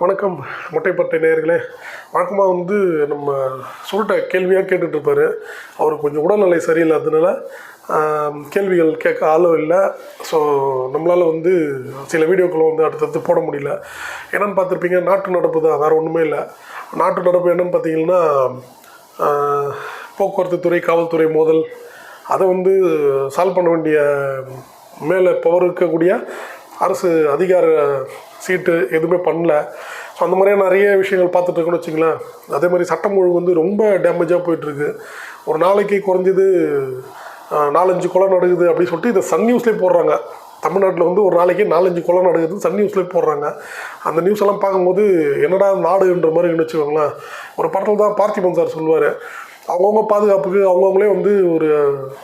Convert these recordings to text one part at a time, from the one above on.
வணக்கம் மொட்டைப்பட்டை நேயர்களே. வழக்கமாக வந்து நம்ம சொல்லிட்ட கேள்வியாக கேட்டுட்டு அவருக்கு கொஞ்சம் உடல்நிலை சரியில்லாததுனால கேள்விகள் கேட்க ஆளும் இல்லை. ஸோ நம்மளால் வந்து சில வீடியோக்கள் வந்து அடுத்தடுத்து போட முடியல. என்னென்னு பார்த்துருப்பீங்க நாட்டு நடப்பு தான் வேறு ஒன்றுமே இல்லை. நாட்டு நடப்பு என்னென்னு பார்த்தீங்கன்னா போக்குவரத்து துறை காவல்துறை மோதல். அதை வந்து சால்வ் பண்ண வேண்டிய மேலே பவர் இருக்கக்கூடிய அரசு அதிகார சீட்டு எதுவுமே பண்ணல. ஸோ அந்த மாதிரியான நிறைய விஷயங்கள் பார்த்துட்டுருக்கோம்னு வச்சுங்களேன் அதே மாதிரி சட்டம் ஒழுங்கு வந்து ரொம்ப டேமேஜாக போயிட்டுருக்கு. ஒரு நாளைக்கு குறைஞ்சது நாலஞ்சு கொலை நடக்குது அப்படின்னு சொல்லிட்டு இதை சன் நியூஸ்லேயே போடுறாங்க. தமிழ்நாட்டில் வந்து ஒரு நாளைக்கு நாலஞ்சு கொலை நடக்குது சன் நியூஸ்லேயே போடுறாங்க. அந்த நியூஸ் எல்லாம் பார்க்கும்போது என்னடா நாடுன்ற மாதிரி வச்சுக்கோங்களேன். ஒரு படத்தில் தான் பார்த்திபன் சார் சொல்லுவார். அவங்கவுங்க பாதுகாப்புக்கு அவங்கவுங்களே வந்து ஒரு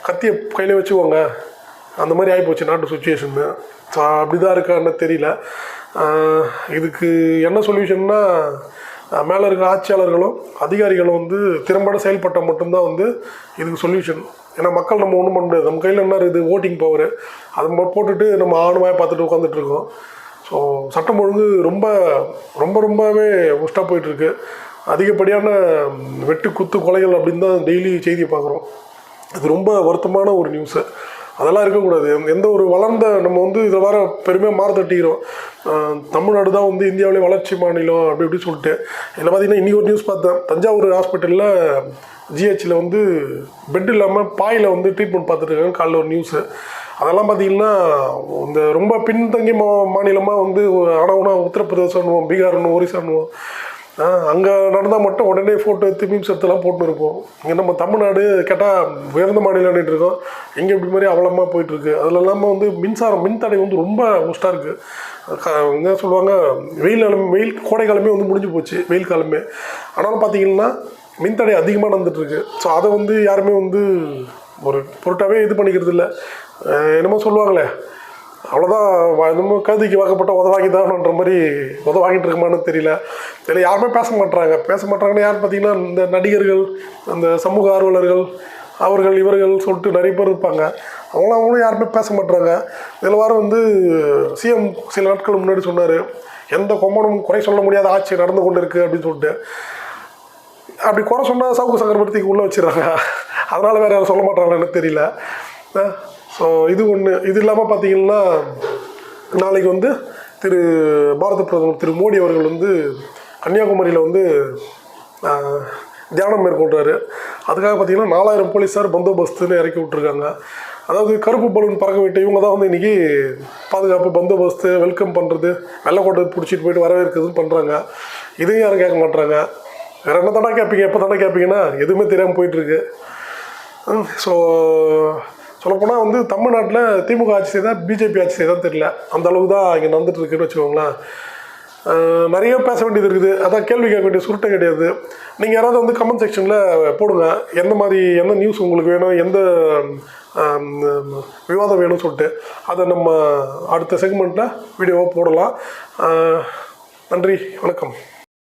கத்தியை கையில் வச்சுக்கோங்க. அந்த மாதிரி ஆகிப்போச்சு நாட்டு சுச்சுவேஷன் ஸோ அப்படி தான் இருக்கான்னு தெரியல. இதுக்கு என்ன சொல்யூஷன்னா மேலே இருக்கிற ஆட்சியாளர்களும் அதிகாரிகளும் வந்து திறம்பட செயல்பட்டால் மட்டும்தான் வந்து இதுக்கு சொல்யூஷன். ஏன்னா மக்கள் நம்ம ஒன்றும் பண்ண முடியாது. நம்ம கையில் என்ன இருக்குது? ஓட்டிங் பவர் அதை நம்ம போட்டுட்டு நம்ம ஆணுமாய் பார்த்துட்டு உட்காந்துட்டு இருக்கோம். ஸோ சட்டம் ஒழுங்கு ரொம்ப ரொம்ப ரொம்பவே ஒஸ்ட்டாக போயிட்டுருக்கு. அதிகப்படியான வெட்டு குத்து கொலைகள் அப்படின்னு தான் டெய்லி செய்தியை பார்க்குறோம். இது ரொம்ப வருத்தமான ஒரு நியூஸு அதெல்லாம் இருக்கக்கூடாது. எந்த- ஒரு வளர்ந்த நம்ம வந்து இதை வர பெருமையாக மாற தட்டிக்கிறோம். தமிழ்நாடு தான் வந்து இந்தியாவிலே வளர்ச்சி மாநிலம் அப்படி இப்படி சொல்லிட்டு. இதில் பார்த்தீங்கன்னா இன்றைக்கி ஒரு நியூஸ் பார்த்தேன். தஞ்சாவூர் ஹாஸ்பிட்டலில் ஜிஹெச்சில் வந்து பெட் இல்லாமல் பாயில் வந்து ட்ரீட்மெண்ட் பார்த்துட்ருக்காங்க காலைல ஒரு நியூஸு அதெல்லாம் பார்த்தீங்கன்னா இந்த ரொம்ப பின்தங்கிய மா மாநிலமாக வந்து ஆனவனா உத்தரப்பிரதேசம் பீகார்னு ஒரிசான்னுவோம். அங்கே நடந்தால் மட்டும் உடனே ஃபோட்டோ எடுத்து மீம்ஸ் எடுத்துலாம் போட்டுன்னு இருப்போம் இங்கே நம்ம தமிழ்நாடு கேட்டால் உயர்ந்த மாநிலம்னு இருக்கோம். இங்கே இப்படி மாதிரி அவலமாக போயிட்டுருக்கு. அதில் இல்லாமல் வந்து மின்சாரம் மின்தடை வந்து ரொம்ப முஸ்டாக இருக்குது என்ன சொல்லுவாங்க வெயில் காலம் வெயில் கோடை காலமே வந்து முடிஞ்சு போச்சு வெயில் காலமே. ஆனாலும் பார்த்தீங்கன்னா மின்தடை அதிகமாக நடந்துட்டுருக்கு. ஸோ அதை வந்து யாருமே வந்து ஒரு பொருட்டாகவே இது பண்ணிக்கிறது இல்லை என்னமோ சொல்லுவாங்களே அவ்வளோதான் நம்ம என்னமோ வாக்கப்பட்ட உதவாக்கி தான்ன்ற மாதிரி உதவாக்கிட்டு இருக்குமான்னு தெரியல இதில் யாருமே பேச மாட்டுறாங்க பேச மாட்றாங்கன்னு யார் பார்த்தீங்கன்னா இந்த நடிகர்கள் அந்த சமூக ஆர்வலர்கள் அவர்கள் இவர்கள் சொல்லிட்டு நிறைய பேர் இருப்பாங்க. அவங்களாம் அவங்களும் யாருமே பேச மாட்டுறாங்க இதில் வாரம் வந்து சிஎம் சில நாட்கள் முன்னாடி சொன்னார் எந்த கொம்பனும் குறை சொல்ல முடியாத ஆட்சி நடந்து கொண்டு இருக்குது அப்படின்னு சொல்லிட்டு. அப்படி குறை சொன்னால் சவுக்கு சக்கரவர்த்திக்கு உள்ளே வச்சிடறாங்க. அதனால் வேறு யாரும் சொல்ல மாட்டாங்கன்னு தெரியல. ஸோ இது ஒன்று இது இல்லாமல் பார்த்தீங்கன்னா நாளைக்கு வந்து திரு பாரத பிரதமர் திரு மோடி அவர்கள் வந்து கன்னியாகுமரியில் வந்து தியானம் மேற்கொள்கிறாரு அதுக்காக பார்த்தீங்கன்னா நாலாயிரம் போலீஸார் பந்தோபஸ்துன்னு இறக்கி விட்ருக்காங்க அதாவது கருப்பு பலூன் பறக்க விட்டு இவங்க தான் வந்து இன்றைக்கி பாதுகாப்பு பந்தோபஸ்து வெல்கம் பண்ணுறது வெள்ளைக்கோட்டை பிடிச்சிட்டு போயிட்டு வரவேற்கிறதுன்னு பண்ணுறாங்க இதையும் யாரும் கேட்க மாட்றாங்க. வேறு என்ன தானே கேட்பீங்க எப்போ தானே கேட்பீங்கன்னா எதுவுமே தெரியாமல் போயிட்டுருக்கு ஸோ சொல்லப்போனால் வந்து தமிழ்நாட்டில் திமுக ஆட்சி செய்தால் பிஜேபி ஆட்சி செய்தால் தெரியல. அந்த அளவுக்கு தான் இங்கே நடந்துட்டு இருக்குன்னு வச்சுக்கோங்களேன். நிறைய பேச வேண்டியது இருக்குது. அதான் கேள்வி கேட்க வேண்டிய சுருட்டை கிடையாது. நீங்கள் யாராவது வந்து கமெண்ட் செக்ஷனில் போடுங்க. எந்த மாதிரி எந்த நியூஸ் உங்களுக்கு வேணும் எந்த விவாதம் வேணும்னு சொல்லிட்டு அதை நம்ம அடுத்த செக்மெண்ட்டில் வீடியோவாக போடலாம். நன்றி வணக்கம்.